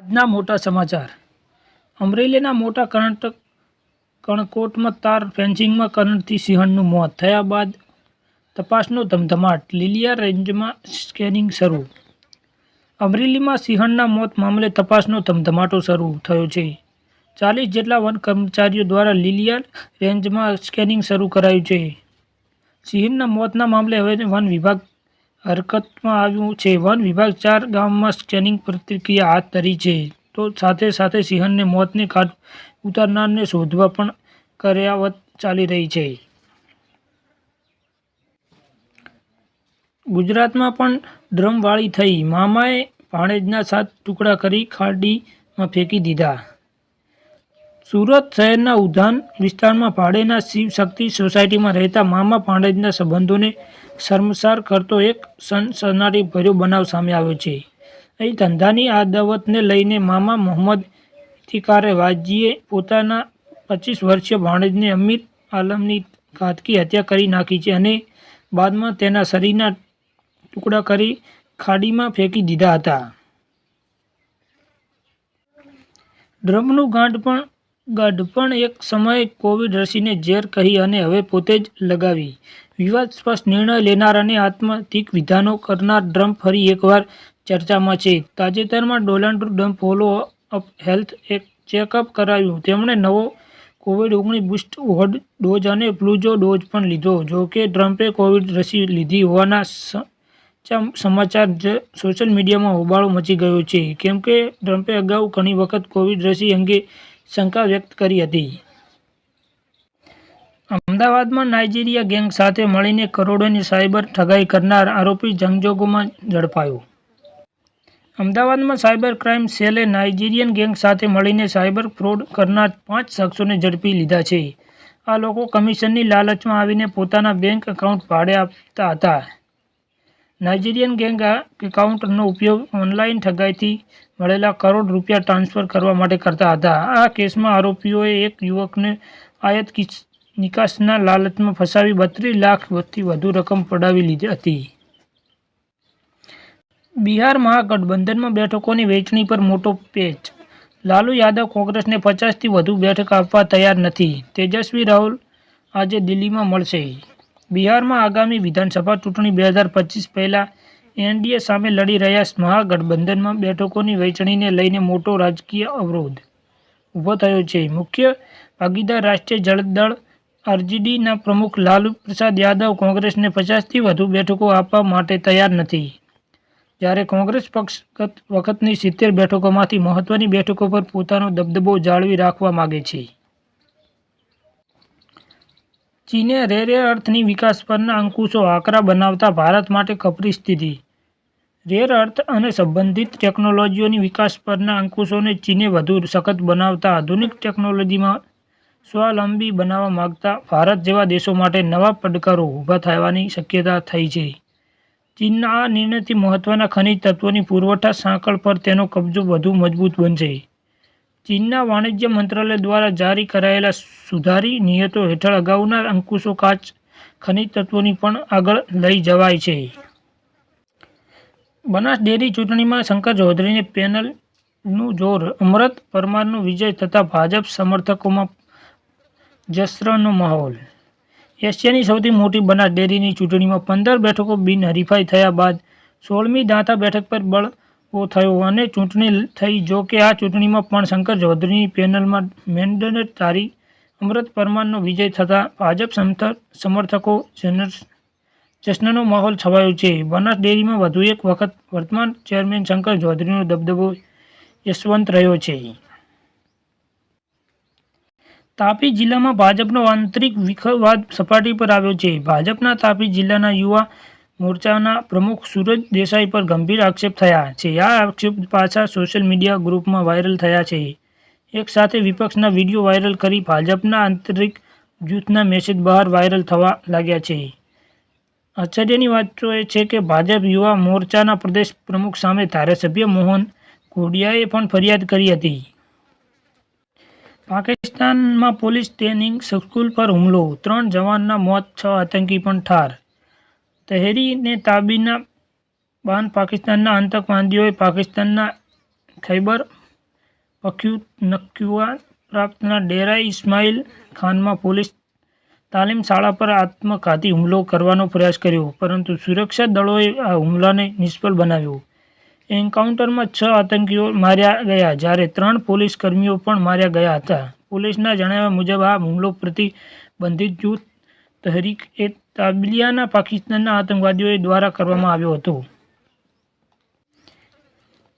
આજના મોટા સમાચાર. અમરેલીના મોટા કર્ણાટક કણકોટમાં તાર ફેન્સિંગમાં કરંટથી સિંહણનું મોત થયા બાદ તપાસનો ધમધમાટ, લીલિયા રેન્જમાં સ્કેનિંગ શરૂ. અમરેલીમાં સિંહણના મોત મામલે તપાસનો ધમધમાટો શરૂ થયો છે. ચાલીસ જેટલા વન કર્મચારીઓ દ્વારા લીલિયા રેન્જમાં સ્કેનિંગ શરૂ કરાયું છે. સિંહણના મોતના મામલે હવે વન વિભાગ હરકતમાં આવ્યું છે. વન વિભાગ ચાર ગામમાં સ્કેનિંગ પ્રતિક્રિયા હાથ ધરી છે. તો સાથે સાથે સિંહણને મોતને ઘાટ ઉતારનારને શોધવા પણ કર્યાવત ચાલી રહી છે. ગુજરાતમાં પણ ડ્રમવાળી થઈ. મામાએ ભાણેજના સાત ટુકડા કરી ખાડીમાં ફેંકી દીધા. સુરત શહેરના ઉધાન વિસ્તારમાં ભાડેના શિવ શક્તિ સોસાયટીમાં રહેતા મામા પાંડેજના સંબંધોને શર્મસાર કરતો એક સનસનાટી ભર્યો બનાવ સામે આવ્યો છે. અહીં ધંધાની આદવતને લઈને મામા મોહમ્મદ ઇતિકારે વાજીએ પોતાના પચીસ વર્ષીય ભાણેજને અમીર આલમની ઘાતકી હત્યા કરી નાખી છે અને બાદમાં તેના શરીરના ટુકડા કરી ખાડીમાં ફેંકી દીધા હતા. ડ્રમનું ગાંઠ પણ ગઢપણ એક સમયે કોવિડ રસીને ઝેર કહી અને હવે પોતે જ લગાવી. વિવાદ સ્પષ્ટ નિર્ણય લેનાર અને આત્મતિક વિધાનો કરનાર ડ્રમ્પ ફરી એકવાર ચર્ચામાં છે. તાજેતરમાં Donald Trump follow up health એક ચેકઅપ કરાયું તેમણે નવો કોવિડ ઓગણીસ બુસ્ટ હોડ ડોઝ અને પ્લુજો ડોઝ પણ લીધો. જો કે ટ્રમ્પે કોવિડ રસી લીધી હોવાના સમાચાર સોશિયલ મીડિયામાં હોબાળો મચી ગયો છે. કેમ કે ટ્રમ્પે અગાઉ ઘણી વખત કોવિડ રસી અંગે શંકા વ્યક્ત કરી હતી. અમદાવાદમાં નાઇજીરિયા ગેંગ સાથે મળીને કરોડોની સાયબર ઠગાઈ કરનાર આરોપી જંગજોગોમાં ઝડપાયો. અમદાવાદમાં સાયબર ક્રાઇમ સેલે નાઇજીરિયન ગેંગ સાથે મળીને સાયબર ફ્રોડ કરનાર પાંચ શખ્સોને ઝડપી લીધા છે. આ લોકો કમિશનની લાલચમાં આવીને પોતાના બેંક એકાઉન્ટ ભાડે આપતા હતા. નાઇજીરિયન ગેંગ એકાઉન્ટનો ઉપયોગ ઓનલાઈન ઠગાઈથી મળેલા કરોડ રૂપિયા ટ્રાન્સફર કરવા માટે કરતા હતા. આ કેસમાં આરોપીઓએ એક યુવકને આયાત કિસ- નિકાસના લાલચમાં ફસાવી બત્રીસ લાખથી વધુ રકમ પડાવી લીધી હતી. બિહાર મહાગઠબંધનમાં બેઠકોની વહેંચણી પર મોટો પેચ. લાલુ યાદવ કોંગ્રેસને પચાસથી વધુ બેઠક આપવા તૈયાર નથી. તેજસ્વી રાહુલ આજે દિલ્હીમાં મળશે. બિહારમાં આગામી વિધાનસભા ચૂંટણી બે હજાર પચીસ પહેલાં એનડીએ સામે લડી રહ્યા મહાગઠબંધનમાં બેઠકોની વહેંચણીને લઈને મોટો રાજકીય અવરોધ ઊભો થયો છે. મુખ્ય ભાગીદાર રાષ્ટ્રીય જળદળ આરજીડીના પ્રમુખ લાલુ પ્રસાદ યાદવ કોંગ્રેસને પચાસથી વધુ બેઠકો આપવા માટે તૈયાર નથી. જ્યારે કોંગ્રેસ પક્ષ ગત વખતની સિત્તેર બેઠકોમાંથી મહત્ત્વની બેઠકો પર પોતાનો દબદબો જાળવી રાખવા માગે છે. ચીને રેરે અર્થની વિકાસ પરના અંકુશો આકરા બનાવતા ભારત માટે કપરી સ્થિતિ. રેર અર્થ અને સંબંધિત ટેકનોલોજીઓની વિકાસ પરના અંકુશોને ચીને વધુ સખત બનાવતા આધુનિક ટેકનોલોજીમાં સ્વાવલંબી બનાવવા માગતા ભારત જેવા દેશો માટે નવા પડકારો ઊભા થવાની શક્યતા થઈ છે. ચીનના આ નિર્ણયથી મહત્ત્વના ખનિજ તત્વોની પુરવઠા સાંકળ પર તેનો કબજો વધુ મજબૂત બનશે. ચીનના વાણિજ્ય મંત્રાલય દ્વારા જારી કરાયેલા સુધારી નિયતો હેઠળ અગાઉના અંકુશો કાચ ખનિજ તત્વોની પણ આગળ લઈ જવાય છે. બનાસ ડેરી ચૂંટણીમાં શંકર ચૌધરીને પેનલનું જોર અમરત પરમારનો વિજય થતાં ભાજપ સમર્થકોમાં જસરનો માહોલ. એશિયાની સૌથી મોટી બનાસ ડેરીની ચૂંટણીમાં પંદર બેઠકો બિનહરીફાઈ થયા બાદ સોળમી દાંતા બેઠક પર બળવો થયો અને ચૂંટણી થઈ. જો કે આ ચૂંટણીમાં પણ શંકર ચૌધરીની પેનલમાં મેન્ડેટ ધારી અમૃત પરમારનો વિજય થતાં ભાજપ સમર્થ- સમર્થકો જશ્નનો માહોલ છવાયો છે. બનાસ ડેરીમાં વધુ એક વખત વર્તમાન ચેરમેન શંકર ચૌધરીનો દબદબો યશવંત રહ્યો છે. તાપી જિલ્લામાં ભાજપનો આંતરિક વિખવાદ સપાટી પર આવ્યો છે. ભાજપના તાપી જિલ્લાના યુવા મોરચાના પ્રમુખ સૂરજ દેસાઈ પર ગંભીર આક્ષેપ થયા છે. આ આક્ષેપ પાછા સોશિયલ મીડિયા ગ્રુપમાં વાયરલ થયા છે. એક સાથે વિપક્ષના વીડિયો વાયરલ કરી ભાજપના આંતરિક જૂથના મેસેજ બહાર વાયરલ થવા લાગ્યા છે. આશ્ચર્યની વાત તો એ છે કે ભાજપ યુવા મોરચાના પ્રદેશ પ્રમુખ સામે ધારાસભ્ય મોહન કોડિયાએ પણ ફરિયાદ કરી હતી. પાકિસ્તાનમાં પોલીસ ટ્રેનિંગ સ્કૂલ પર હુમલો. ત્રણ જવાનના મોત, છ આતંકી પણ ઠાર. તહેરીને તાબીના બાન પાકિસ્તાનના આતંકવાદીઓએ પાકિસ્તાનના ખૈબર પખ્યુ નક્યુઆ પ્રાપ્તના ડેરા ઇસ્માઇલ ખાનમાં પોલીસ તાલીમ શાળા પર આત્મઘાતી હુમલો કરવાનો પ્રયાસ કર્યો, પરંતુ સુરક્ષા દળોએ આ હુમલાને નિષ્ફળ બનાવ્યો. એન્કાઉન્ટરમાં છ આતંકીઓ માર્યા ગયા, જ્યારે ત્રણ પોલીસ કર્મીઓ પણ માર્યા ગયા હતા. પોલીસના જણાવ્યા મુજબ, આ હુમલો પ્રતિબંધિત જૂથ તહરીક એ તાબલિયાના પાકિસ્તાનના આતંકવાદીઓ દ્વારા કરવામાં આવ્યો હતો.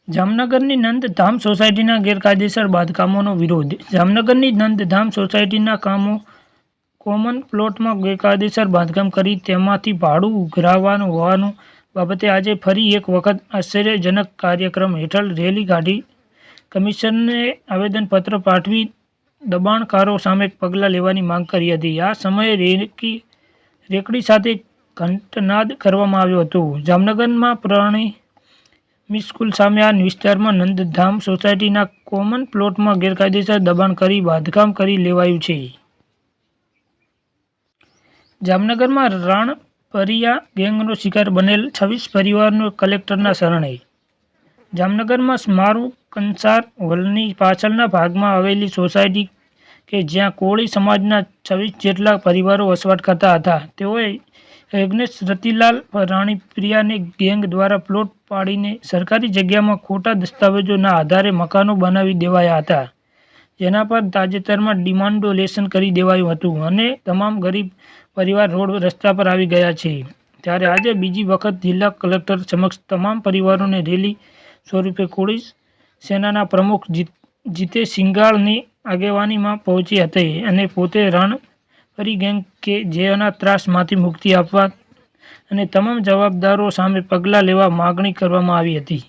જામનગરની નંદધામ સોસાયટીના ગેરકાયદેસર બાંધકામોનો વિરોધ. જામનગરની નંદધામ સોસાયટીના કામો કોમન પ્લોટમાં ગેરકાયદેસર બાંધકામ કરી તેમાંથી ભાડું ઉઘરાવવાનું હોવાનું બાબતે આજે ફરી એક વખત આશ્ચર્યજનક કાર્યક્રમ હેઠળ રેલી કાઢી કમિશનને આવેદનપત્ર પાઠવી દબાણકારો સામે પગલાં લેવાની માંગ કરી હતી. આ સમયે રેકી, રેકડી સાથે ઘંટનાદ કરવામાં આવ્યો હતો. જામનગરમાં પ્રાણી મિસ સ્કૂલ સામે આ વિસ્તારમાં નંદધામ સોસાયટીના કોમન પ્લોટમાં ગેરકાયદેસર દબાણ કરી બાંધકામ કરી લેવાયું છે. જામનગરમાં રાણપરિયા ગેંગનો શિકાર બનેલ છવ્વીસ પરિવારનો કલેક્ટરના શરણે. જામનગરમાં સ્મારુ કંસાર હોલની પાછળના ભાગમાં આવેલી સોસાયટી કે જ્યાં કોળી સમાજના છવ્વીસ જેટલા પરિવારો વસવાટ કરતા હતા. તેઓએ યજ્ઞેશ રતિલાલ રાણીપ્રિયાને ગેંગ દ્વારા પ્લોટ પાડીને સરકારી જગ્યામાં ખોટા દસ્તાવેજોના આધારે મકાનો બનાવી દેવાયા હતા. જેના પર તાજેતરમાં ડિમાન્ડોલેશન કરી દેવાયું હતું અને તમામ ગરીબ પરિવાર રોડ રસ્તા પર આવી ગયા છે. ત્યારે આજે બીજી વખત જિલ્લા કલેક્ટર સમક્ષ તમામ પરિવારોને રેલી સ્વરૂપે કોળી સેનાના પ્રમુખ જીત સિંગાળની આગેવાનીમાં પહોંચી હતી અને પોતે રણ ફરી ગેંગ કે જેના ત્રાસમાંથી મુક્તિ આપવા અને તમામ જવાબદારો સામે પગલાં લેવા માગણી કરવામાં આવી હતી.